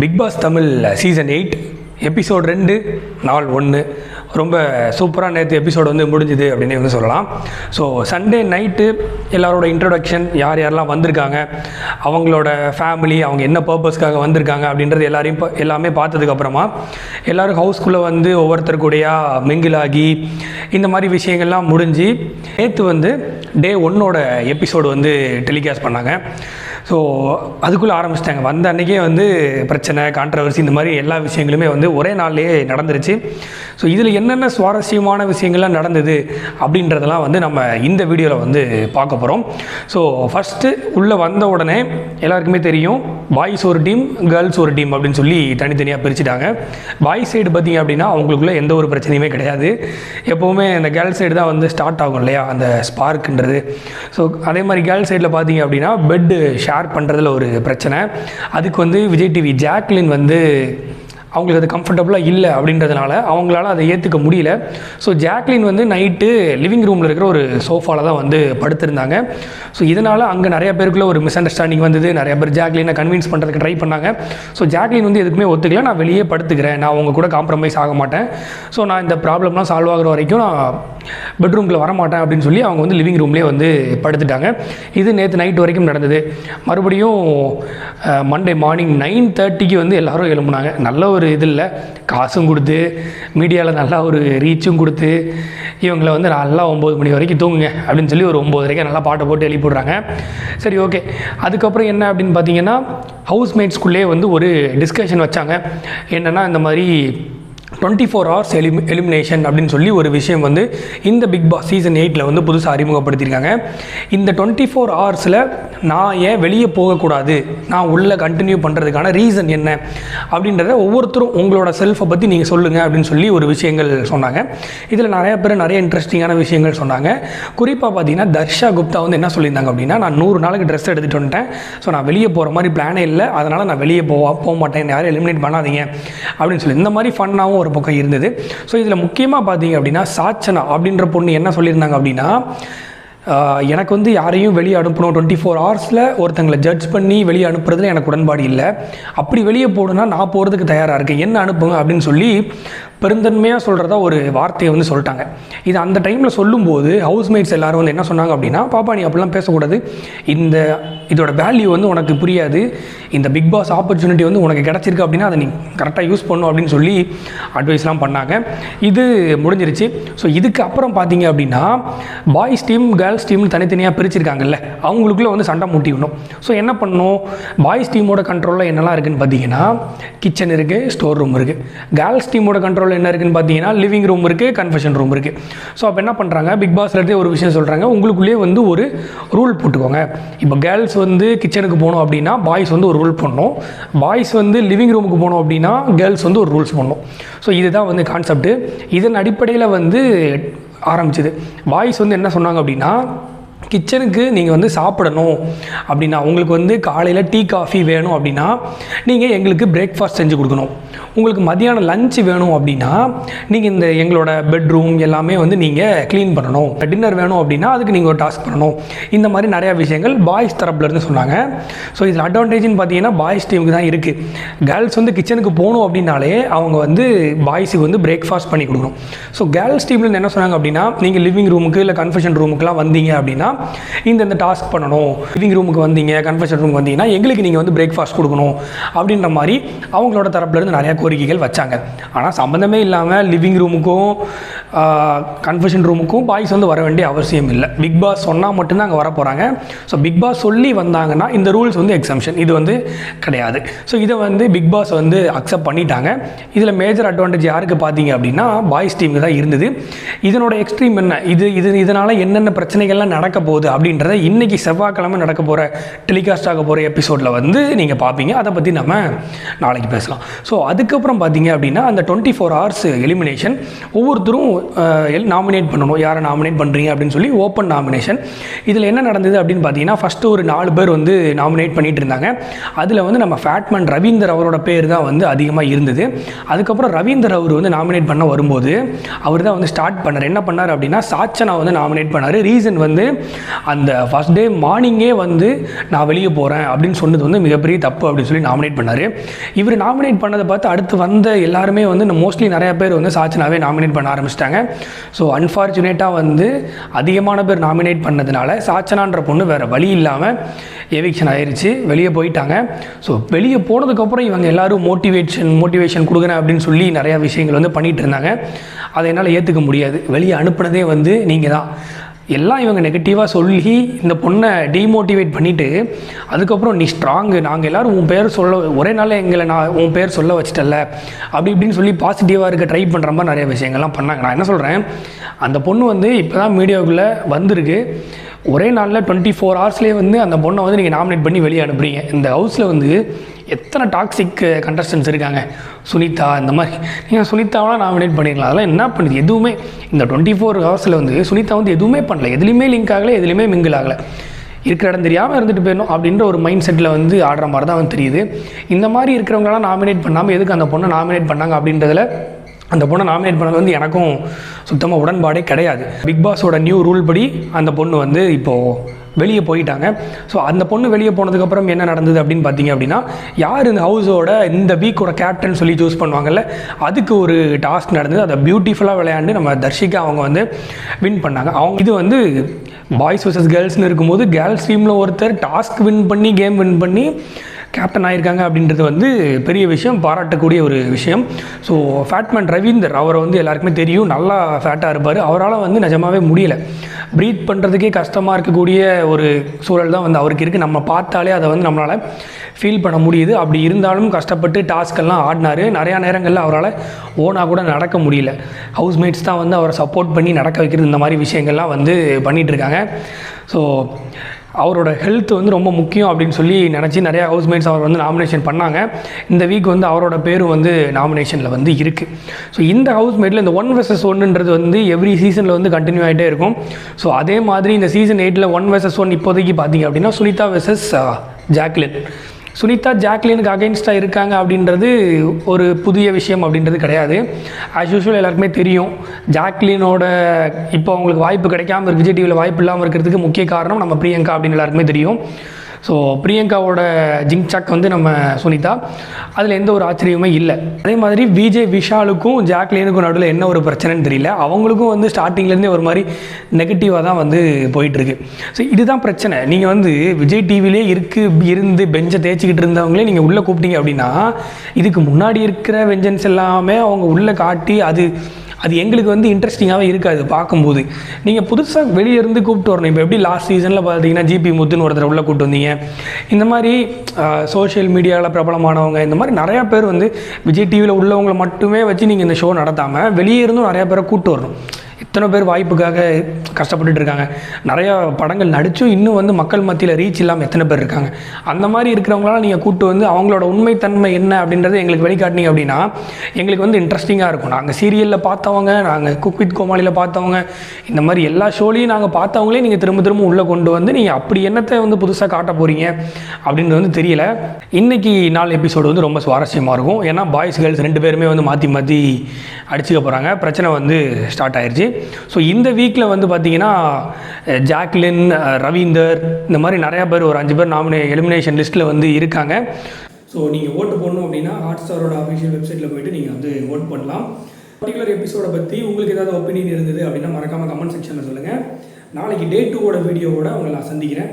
Bigg Boss Tamil season eight episode ரெண்டு நாள் ஒன்று ரொம்ப சூப்பராக நேற்று எபிசோடு வந்து முடிஞ்சுது அப்படின்னு வந்து சொல்லலாம். ஸோ சண்டே நைட்டு எல்லாரோட இன்ட்ரடக்ஷன் யார் யாரெல்லாம் வந்திருக்காங்க அவங்களோட ஃபேமிலி அவங்க என்ன பர்பஸ்க்காக வந்திருக்காங்க அப்படின்றது எல்லாரையும் எல்லாமே பார்த்ததுக்கப்புறமா எல்லோரும் ஹவுஸ்குள்ளே வந்து ஒவ்வொருத்தருக்கூடையாக மிங்கிலாகி இந்த மாதிரி விஷயங்கள்லாம் முடிஞ்சு நேற்று வந்து டே ஒன்னோட எபிசோடு வந்து டெலிகாஸ்ட் பண்ணாங்க. ஸோ அதுக்குள்ளே ஆரம்பிச்சிட்டாங்க. வந்த அன்றைக்கே வந்து பிரச்சனை கான்ட்ரவர்சி இந்த மாதிரி எல்லா விஷயங்களுமே வந்து ஒரே நாள்லேயே நடந்துருச்சு. ஸோ இதில் என்னென்ன சுவாரஸ்யமான விஷயங்கள்லாம் நடந்தது அப்படின்றதெல்லாம் வந்து நம்ம இந்த வீடியோவில் வந்து பார்க்க போகிறோம் ஸோ ஃபஸ்ட்டு உள்ளே வந்த உடனே எல்லாருக்குமே தெரியும் பாய்ஸ் ஒரு டீம் கேர்ள்ஸ் ஒரு டீம் அப்படின்னு சொல்லி தனித்தனியாக பிரிச்சுட்டாங்க. பாய்ஸ் சைடு பார்த்தீங்க அப்படின்னா அவங்களுக்குள்ளே எந்த ஒரு பிரச்சனையுமே கிடையாது. எப்போவுமே இந்த கேர்ள்ஸ் சைடு தான் வந்து ஸ்டார்ட் ஆகும் இல்லையா? அந்த ஸ்பார்க்குன்றது ஸோ அதே மாதிரி கேர்ள்ஸ் சைடில் பார்த்தீங்க அப்படின்னா பெட்டு ஷேர் பண்ணுறதுல ஒரு பிரச்சனை. அதுக்கு வந்து விஜய் டிவி ஜாக்லின் வந்து அவங்களுக்கு அது கம்ஃபர்டபுளாக இல்லை அப்படின்றதுனால அவங்களால அதை ஏற்றுக்க முடியல. ஸோ ஜாக்லின் வந்து நைட்டு லிவிங் ரூமில் இருக்கிற ஒரு சோஃபாவில் தான் வந்து படுத்திருந்தாங்க. ஸோ இதனால் அங்கே நிறைய பேருக்குள்ள ஒரு மிஸ் அண்டர்ஸ்டாண்டிங் வந்தது. நிறைய பேர் ஜாக்லினை கன்வின்ஸ் பண்ணுறதுக்கு ட்ரை பண்ணாங்க. ஸோ ஜாக்லின் வந்து எதுக்குமே ஒத்துக்கல. நான் வெளியே படுத்துக்கிறேன். நான் அவங்க கூட காம்ப்ரமைஸ் ஆக மாட்டேன். ஸோ நான் இந்த ப்ராப்ளம்லாம் சால்வ் ஆகுற வரைக்கும் நான் பெட்ரூம்குள்ளே வரமாட்டேன் அப்படின்னு சொல்லி அவங்க வந்து லிவிங் ரூம்லேயே வந்து படுத்துட்டாங்க. இது நேற்று நைட் வரைக்கும் நடந்தது. மறுபடியும் மண்டே மார்னிங் நைன் தேர்ட்டிக்கு வந்து எல்லாரும் எழும்புனாங்க. நல்ல ஒரு இது இல்லை. காசும் கொடுத்து மீடியாவில் நல்லா ஒரு ரீச்சும் கொடுத்து இவங்களை வந்து நல்லா ஒம்பது மணி வரைக்கும் தூங்குங்க அப்படின்னு சொல்லி ஒரு ஒம்பது வரைக்கும் நல்லா பாட்டை போட்டு எழுப்பிடுறாங்க சரி ஓகே அதுக்கப்புறம் என்ன அப்படின்னு பார்த்தீங்கன்னா ஹவுஸ்மேட்ஸ்குள்ளே வந்து ஒரு டிஸ்கஷன் வச்சாங்க. என்னென்னா இந்த மாதிரி டுவெண்ட்டி ஃபோர் ஹவர்ஸ் எலிம் எலிமினேஷன் அப்படின்னு சொல்லி ஒரு விஷயம் வந்து இந்த பிக் பாஸ் சீசன் எயிட்டில் வந்து புதுசாக அறிமுகப்படுத்தியிருக்காங்க. இந்த டுவெண்ட்டி ஃபோர் ஹவர்ஸில் நான் ஏன் வெளியே போகக்கூடாது? நான் உள்ளே கண்டினியூ பண்ணுறதுக்கான ரீசன் என்ன? அப்படின்றத ஒவ்வொருத்தரும் உங்களோட செல்ஃபை பற்றி நீங்கள் சொல்லுங்கள் அப்படின்னு சொல்லி ஒரு விஷயங்கள் சொன்னாங்க. இதில் நிறைய பேர் நிறைய இன்ட்ரெஸ்டிங்கான விஷயங்கள் சொன்னாங்க. குறிப்பாக பார்த்தீங்கன்னா தர்ஷா குப்தா வந்து என்ன சொல்லியிருந்தாங்க அப்படின்னா நான் நூறு நாளுக்கு ட்ரெஸ் எடுத்துகிட்டு வந்துட்டேன். ஸோ நான் வெளியே போகிற மாதிரி பிளானே இல்லை. அதனால் நான் வெளியே போக போக மாட்டேன். யாரும் எலிமினேட் பண்ணாதீங்க. அப்படின்னு சொல்லி இந்த மாதிரி ஃபன்னாகவும் ஒரு பக்கம் இருந்தது. ஸோ இதில் முக்கியமாக பார்த்தீங்க அப்படின்னா சாச்சனா அப்படின்ற பொண்ணு என்ன சொல்லியிருந்தாங்க அப்படின்னா எனக்கு வந்து யாரையும் வெளியே அனுப்பணும். டுவெண்ட்டி ஃபோர் ஹவர்ஸில் ஒருத்தங்களை ஜட்ஜ் பண்ணி வெளியே அனுப்புறதுல எனக்கு உடன்பாடு இல்லை. அப்படி வெளியே போகணுன்னா நான் போகிறதுக்கு தயாராக இருக்கேன். என்ன அனுப்புங்க அப்படின்னு சொல்லி பெருந்தன்மையாக சொல்கிறதா ஒரு வார்த்தையை வந்து சொல்லிட்டாங்க. இது அந்த டைமில் சொல்லும்போது ஹவுஸ்மேட்ஸ் எல்லாரும் வந்து என்ன சொன்னாங்க அப்படின்னா பாப்பா நீ அப்படிலாம் பேசக்கூடாது. இந்த இதோட வேல்யூ வந்து உனக்கு புரியாது. இந்த பிக் பாஸ் ஆப்பர்ச்சுனிட்டி வந்து உனக்கு கிடச்சிருக்கு அப்படின்னா அதை நீ கரெக்டாக யூஸ் பண்ணும் அப்படின்னு சொல்லி அட்வைஸ்லாம் பண்ணாங்க. இது முடிஞ்சிருச்சு. ஸோ இதுக்கு அப்புறம் பார்த்தீங்க அப்படின்னா பாய்ஸ் டீம் கேர்ள்ஸ் டீம்னு தனித்தனியாக பிரிச்சிருக்காங்கல்ல. அவங்களுக்குள்ளே வந்து சண்டை மூட்டிக்கணும் ஸோ என்ன பண்ணணும்? பாய்ஸ் டீமோட கண்ட்ரோலில் என்னெல்லாம் இருக்குதுன்னு பார்த்தீங்கன்னா கிச்சன் இருக்குது ஸ்டோர் ரூம் இருக்குது கேர்ள்ஸ் டீமோட கண்ட்ரோல் என்ன இருக்குன்னு பார்த்தீங்கன்னா லிவிங் ரூம் இருக்குது கன்ஃபெஷன் ரூம் இருக்குது ஸோ அப்போ என்ன பண்ணுறாங்க பிக் பாஸ்லேருந்தே ஒரு விஷயம் சொல்கிறாங்க உங்களுக்குள்ளேயே வந்து ஒரு ரூல் போட்டுக்கோங்க. இப்போ கேர்ள்ஸ் வந்து கிச்சனுக்கு போகணும் அப்படின்னா பாய்ஸ் வந்து ஒரு ரூல் பண்ணணும் பாய்ஸ் வந்து லிவிங் ரூமுக்கு போகணும் அப்படின்னா கேர்ள்ஸ் வந்து ஒரு ரூல்ஸ் பண்ணணும் ஸோ இதுதான் வந்து கான்செப்ட்டு இதன் அடிப்படையில் வந்து ஆரம்பிச்சது. பாய்ஸ் வந்து என்ன சொன்னாங்க அப்படின்னா கிச்சனுக்கு நீங்கள் வந்து சாப்பிடணும். அப்படின்னா உங்களுக்கு வந்து காலையில் டீ காஃபி வேணும் அப்படின்னா நீங்கள் எங்களுக்கு பிரேக்ஃபாஸ்ட் செஞ்சு கொடுக்கணும். உங்களுக்கு மதியானம் லஞ்ச் வேணும் அப்படின்னா நீங்கள் இந்த எங்களோட பெட்ரூம் எல்லாமே வந்து நீங்கள் க்ளீன் பண்ணணும். டின்னர் வேணும் அப்படின்னா அதுக்கு நீங்கள் ஒரு டாஸ்க் பண்ணணும். இந்த மாதிரி நிறையா விஷயங்கள் பாய்ஸ் தரப்புலேருந்து சொன்னாங்க. ஸோ இதில் அட்வான்டேஜ்னு பார்த்தீங்கன்னா பாய்ஸ் டீமுக்கு தான் இருக்குது கேர்ள்ஸ் வந்து கிச்சனுக்கு போகணும் அப்படின்னாலே அவங்க வந்து பாய்ஸுக்கு வந்து பிரேக்ஃபாஸ்ட் பண்ணி கொடுக்கணும். ஸோ கேர்ள்ஸ் டீம்லேருந்து என்ன சொன்னாங்க அப்படின்னா நீங்கள் லிவிங் ரூமுக்கு இல்லை கன்ஃபெஷன் ரூமுக்குலாம் வந்தீங்க அப்படின்னா இந்த இந்த டாஸ்க் பண்ணணும் லிவிங் ரூமுக்கு வந்தீங்க கன்ஃபெஷன் ரூமுக்கு வந்தீங்கன்னா எங்களுக்கு நீங்கள் வந்து பிரேக்ஃபாஸ்ட் கொடுக்கணும் அப்படின்ற மாதிரி அவங்களோட தரப்புலேருந்து நிறையா கோரிக்கைகள் வச்சாங்க. ஆனால் சம்மந்தமே இல்லாமல் லிவிங் ரூமுக்கும் கன்ஃபெஷன் ரூமுக்கும் பாய்ஸ் வந்து வர வேண்டிய அவசியம் இல்லை. பிக் பாஸ் சொன்னால் மட்டும்தான் அங்கே வர போகிறாங்க ஸோ பிக் பாஸ் சொல்லி வந்தாங்கன்னா இந்த ரூல்ஸ் வந்து எக்ஸம்ஷன் இது வந்து கிடையாது. ஸோ இதை வந்து பிக் பாஸ் வந்து அக்செப்ட் பண்ணிட்டாங்க. இதில் மேஜர் அட்வான்டேஜ் யாருக்கு பார்த்தீங்க அப்படின்னா பாய்ஸ் டீமுக்கு தான் இருந்தது. இதனோட எக்ஸ்ட்ரீம் என்ன? இது இது இதனால் என்னென்ன பிரச்சனைகள்லாம் நடக்க போகுது அப்படின்றத இன்றைக்கி செவ்வாய்க்கிழமை நடக்க போகிற டெலிகாஸ்ட் ஆக போகிற எபிசோடில் வந்து நீங்கள் பார்ப்பீங்க அதை பற்றி நம்ம நாளைக்கு பேசலாம். ஸோ அதுக்கப்புறம் பார்த்தீங்க அப்படின்னா அந்த டுவெண்ட்டி ஃபோர் ஹவர்ஸ் எலிமினேஷன் ஒவ்வொருத்தரும் நாமினேட் பண்ணணும். யாரை நாமினேட் பண்ணுறீங்க அப்படின்னு சொல்லி ஓப்பன் நாமினேஷன் இதில் என்ன நடந்தது அப்படின்னு பார்த்தீங்கன்னா ஃபஸ்ட்டு ஒரு நாலு பேர் வந்து நாமினேட் பண்ணிகிட்டு இருந்தாங்க. அதில் வந்து நம்ம ஃபேட்மேன் ரவீந்தர் அவரோட பேர் தான் வந்து அதிகமாக இருந்தது. அதுக்கப்புறம் ரவீந்தர் அவர் வந்து நாமினேட் பண்ண வரும்போது அவர் தான் வந்து ஸ்டார்ட் பண்ணார். என்ன பண்ணார் அப்படின்னா சாச்சனா வந்து நாமினேட் பண்ணார். ரீசன் வந்து அந்த ஃபஸ்ட் டே மார்னிங்கே வந்து நான் வெளியே போகிறேன் அப்படின்னு சொன்னது வந்து மிகப்பெரிய தப்பு அப்படின்னு சொல்லி நாமினேட் பண்ணார். இவர் நாமினேட் பண்ணதை பார்த்து அடுத்து வந்த எல்லாருமே வந்து மோஸ்ட்லி நிறைய பேர் வந்து சாச்சனாவே நாமினேட் பண்ண ஆரம்பிச்சிட்டாங்க. ஸோ அன்ஃபார்ச்சுனேட்டாக வந்து அதிகமான பேர் நாமினேட் பண்ணதுனால சாச்சனான்ற பொண்ணு வேறு வழி இல்லாமல் எவிக்ஷன் ஆயிடுச்சு வெளியே போயிட்டாங்க. ஸோ வெளியே போனதுக்கப்புறம் இவங்க எல்லாரும் மோட்டிவேஷன் மோட்டிவேஷன் கொடுக்குறேன் அப்படின்னு சொல்லி நிறையா விஷயங்கள் வந்து பண்ணிகிட்டு இருந்தாங்க. அதை என்னால் ஏற்றுக்க முடியாது. வெளியே அனுப்புனதே வந்து நீங்கள் தான் எல்லாம் இவங்க நெகட்டிவாக சொல்லி இந்த பொண்ணை டீமோட்டிவேட் பண்ணிவிட்டு அதுக்கப்புறம் நீ ஸ்ட்ராங்கு நாங்கள் எல்லோரும் உன் பேர் சொல்ல ஒரே நாளில் எங்களை நான் உன் பேர் சொல்ல வச்சிட்டல அப்படி இப்படின்னு சொல்லி பாசிட்டிவாக இருக்க ட்ரை பண்ணுற மாதிரி நிறைய விஷயங்கள்லாம் பண்ணாங்க. நான் என்ன சொல்கிறேன் அந்த பொண்ணு வந்து இப்போ தான் மீடியாவுக்குள்ளே வந்திருக்கு. ஒரே நாளில் டுவெண்ட்டி ஃபோர் ஹவர்ஸ்லேயே வந்து அந்த பொண்ணை வந்து நீங்கள் நாமினேட் பண்ணி வெளியே அனுப்புறீங்க. இந்த ஹவுஸில் வந்து எத்தனை டாக்ஸிக் கண்டஸ்டன்ஸ் இருக்காங்க? சுனிதா இந்த மாதிரி. நீங்கள் சுனிதாவெலாம் நாமினேட் பண்ணிடலாம் அதெல்லாம் என்ன பண்ணுது? எதுவுமே இந்த டுவெண்ட்டி ஃபோர் ஹவர்ஸில் வந்து சுனிதா வந்து எதுவுமே பண்ணல. எதுலேயுமே லிங்க் ஆகலை எதுலேயுமே மிங்கிள் ஆகலை. இருக்கிற இடம் தெரியாமல் இருந்துட்டு போயிடணும் அப்படின்ற ஒரு மைண்ட் செட்டில் வந்து ஆடுற மாதிரி தான் வந்து தெரியுது. இந்த மாதிரி இருக்கிறவங்களாம் நாமினேட் பண்ணாமல் எதுக்கு அந்த பொண்ணை நாமினேட் பண்ணாங்க அப்படின்றதுல அந்த பொண்ணை நாமினேட் பண்ணது வந்து எனக்கும் சுத்தமாக உடன்பாடே கிடையாது. பிக் பாஸோட நியூ ரூல் படி அந்த பொண்ணு வந்து இப்போது வெளியே போயிட்டாங்க. ஸோ அந்த பொண்ணு வெளியே போனதுக்கப்புறம் என்ன நடந்தது அப்படின்னு பார்த்தீங்க அப்படின்னா யார் இந்த ஹவுஸோட இந்த வீக்கோட கேப்டன் சொல்லி சூஸ் பண்ணுவாங்கல்ல அதுக்கு ஒரு டாஸ்க் நடந்தது. அதை பியூட்டிஃபுல்லாக விளையாண்டு நம்ம தர்ஷிகா அவங்க வந்து வின் பண்ணாங்க. அவங்க இது வந்து பாய்ஸ் வர்சஸ் கேர்ள்ஸ்னு இருக்கும்போது கேர்ள்ஸ் டீமில் ஒருத்தர் டாஸ்க் வின் பண்ணி கேம் வின் பண்ணி கேப்டன் ஆயிருக்காங்க அப்படின்றது வந்து பெரிய விஷயம் பாராட்டக்கூடிய ஒரு விஷயம். ஸோ ஃபேட்மேன் ரவீந்தர் அவரை வந்து எல்லாருக்குமே தெரியும். நல்லா ஃபேட்டாக இருப்பார். அவரால் வந்து நிஜமாவே முடியல. ப்ரீத் பண்ணுறதுக்கே கஷ்டமாக இருக்கக்கூடிய ஒரு சூழல் தான் வந்து அவருக்கு இருக்குது நம்ம பார்த்தாலே அதை வந்து நம்மளால் ஃபீல் பண்ண முடியுது. அப்படி இருந்தாலும் கஷ்டப்பட்டு டாஸ்க்கெல்லாம் ஆடினார். நிறையா நேரங்களில் அவரால் ஓனாக கூட நடக்க முடியல. ஹவுஸ்மேட்ஸ் தான் வந்து அவரை சப்போர்ட் பண்ணி நடக்க வைக்கிறது இந்த மாதிரி விஷயங்கள்லாம் வந்து பண்ணிகிட்டு இருக்காங்க. ஸோ அவரோட ஹெல்த் வந்து ரொம்ப முக்கியம் அப்படின்னு சொல்லி நினச்சி நிறையா ஹவுஸ்மேட்ஸ் அவர் வந்து நாமினேஷன் பண்ணாங்க. இந்த வீக் வந்து அவரோட பேரும் வந்து நாமினேஷனில் வந்து இருக்குது ஸோ இந்த ஹவுஸ்மேட்டில் இந்த ஒன் வெர்சஸ் ஒன்றுன்றது வந்து எவ்ரி சீசனில் வந்து கண்டினியூ ஆகிட்டே இருக்கும். ஸோ அதே மாதிரி இந்த சீசன் எயிட்டில் ஒன் வெர்சஸ் ஒன் இப்போதைக்கு பார்த்தீங்க அப்படின்னா சுனிதா வெர்சஸ் ஜாக்லின். சுனிதா ஜாக்லினுக்கு அகைன்ஸ்டாக இருக்காங்க அப்படின்றது ஒரு புதிய விஷயம் அப்படின்றது கிடையாது. ஆஸ் யூஷுவல் எல்லாருக்குமே தெரியும். ஜாக்லினோட இப்போ அவங்களுக்கு வாய்ப்பு கிடைக்காம இருக்கு. விஜய் டிவியில் வாய்ப்பு இல்லாமல் இருக்கிறதுக்கு முக்கிய காரணம் நம்ம பிரியங்கா அப்படின்னு எல்லாருக்குமே தெரியும். ஸோ பிரியங்காவோட ஜிங்சாக் வந்து நம்ம சுனிதா. அதில் எந்த ஒரு ஆச்சரியமே இல்லை. அதே மாதிரி விஜய் விஷாலுக்கும் ஜாக்லினுக்கும் நடுவில் என்ன ஒரு பிரச்சனைன்னு தெரியல. அவங்களுக்கும் வந்து ஸ்டார்டிங்லேருந்தே ஒரு மாதிரி நெகட்டிவாக தான் வந்து போயிட்டுருக்கு. ஸோ இதுதான் பிரச்சனை. நீங்கள் வந்து விஜய் டிவிலே இருக்கு இருந்து பெஞ்சை தேய்ச்சிக்கிட்டு இருந்தவங்களே நீங்கள் உள்ளே கூப்பிட்டீங்க அப்படின்னா இதுக்கு முன்னாடி இருக்கிற வெஞ்சன்ஸ் எல்லாமே அவங்க உள்ளே காட்டி அது அது எங்களுக்கு வந்து இன்ட்ரெஸ்டிங்காகவே இருக்காது பார்க்கும்போது. நீங்கள் புதுசாக வெளியே இருந்து கூப்பிட்டு வரணும். இப்போ எப்படி லாஸ்ட் சீசனில் பார்த்தீங்கன்னா ஜிபி முத்துன்னு ஒருத்தர் உள்ளே கூப்பிட்டு வந்தீங்க. இந்த மாதிரி சோஷியல் மீடியாவில் பிரபலமானவங்க இந்த மாதிரி நிறையா பேர் வந்து விஜய் டிவியில் உள்ளவங்களை மட்டுமே வச்சு நீங்கள் இந்த ஷோ நடத்தாமல் வெளியே இருந்தும் நிறையா பேரை கூப்பிட்டு வரணும். எத்தனை பேர் வாய்ப்புக்காக கஷ்டப்பட்டுட்டு இருக்காங்க நிறையா படங்கள் நடித்தும் இன்னும் வந்து மக்கள் மத்தியில் ரீச் இல்லாமல் எத்தனை பேர் இருக்காங்க. அந்த மாதிரி இருக்கிறவங்களாம் நீங்கள் கூப்பிட்டு வந்து அவங்களோட உண்மைத்தன்மை என்ன அப்படின்றத எங்களுக்கு வெளிக்காட்டினீங்க அப்படின்னா எங்களுக்கு வந்து இன்ட்ரெஸ்டிங்காக இருக்கும். நாங்கள் சீரியலில் பார்த்தவங்க நாங்கள் குக் வித் கோமாளியில் பார்த்தவங்க இந்த மாதிரி எல்லா ஷோலையும் நாங்கள் பார்த்தவங்களே நீங்கள் திரும்ப திரும்ப உள்ளே கொண்டு வந்து நீங்கள் அப்படி என்னத்தை வந்து புதுசாக காட்ட போகிறீங்க அப்படின்றது வந்து தெரியல. இன்றைக்கி நாலு எபிசோடு வந்து ரொம்ப சுவாரஸ்யமாக இருக்கும். ஏன்னா பாய்ஸ் கேர்ள்ஸ் ரெண்டு பேருமே வந்து மாற்றி மாற்றி அடிச்சுக்க போகிறாங்க பிரச்சனை வந்து ஸ்டார்ட் ஆயிடுச்சு ஸோ இந்த வீக்கில் வந்து பார்த்தீங்கன்னா ஜாக்லின் ரவீந்தர் இந்த மாதிரி நிறையா பேர் ஒரு அஞ்சு பேர் நாமினே எலிமினேஷன் லிஸ்ட்டில் வந்து இருக்காங்க. ஸோ நீங்கள் ஓட்டு போடணும் அப்படின்னா ஹாட் ஸ்டாரோட அஃபிஷியல் வெப்சைட்டில் போயிட்டு நீங்கள் வந்து ஓட் பண்ணலாம். பர்டிகுலர் எபிசோடை பற்றி உங்களுக்கு ஏதாவது ஒப்பீனியன் இருந்தது அப்படின்னா மறக்காமல் கமெண்ட் செக்ஷனில் சொல்லுங்கள் நாளைக்கு டே டூவோட வீடியோவோட உங்களை நான் சந்திக்கிறேன்.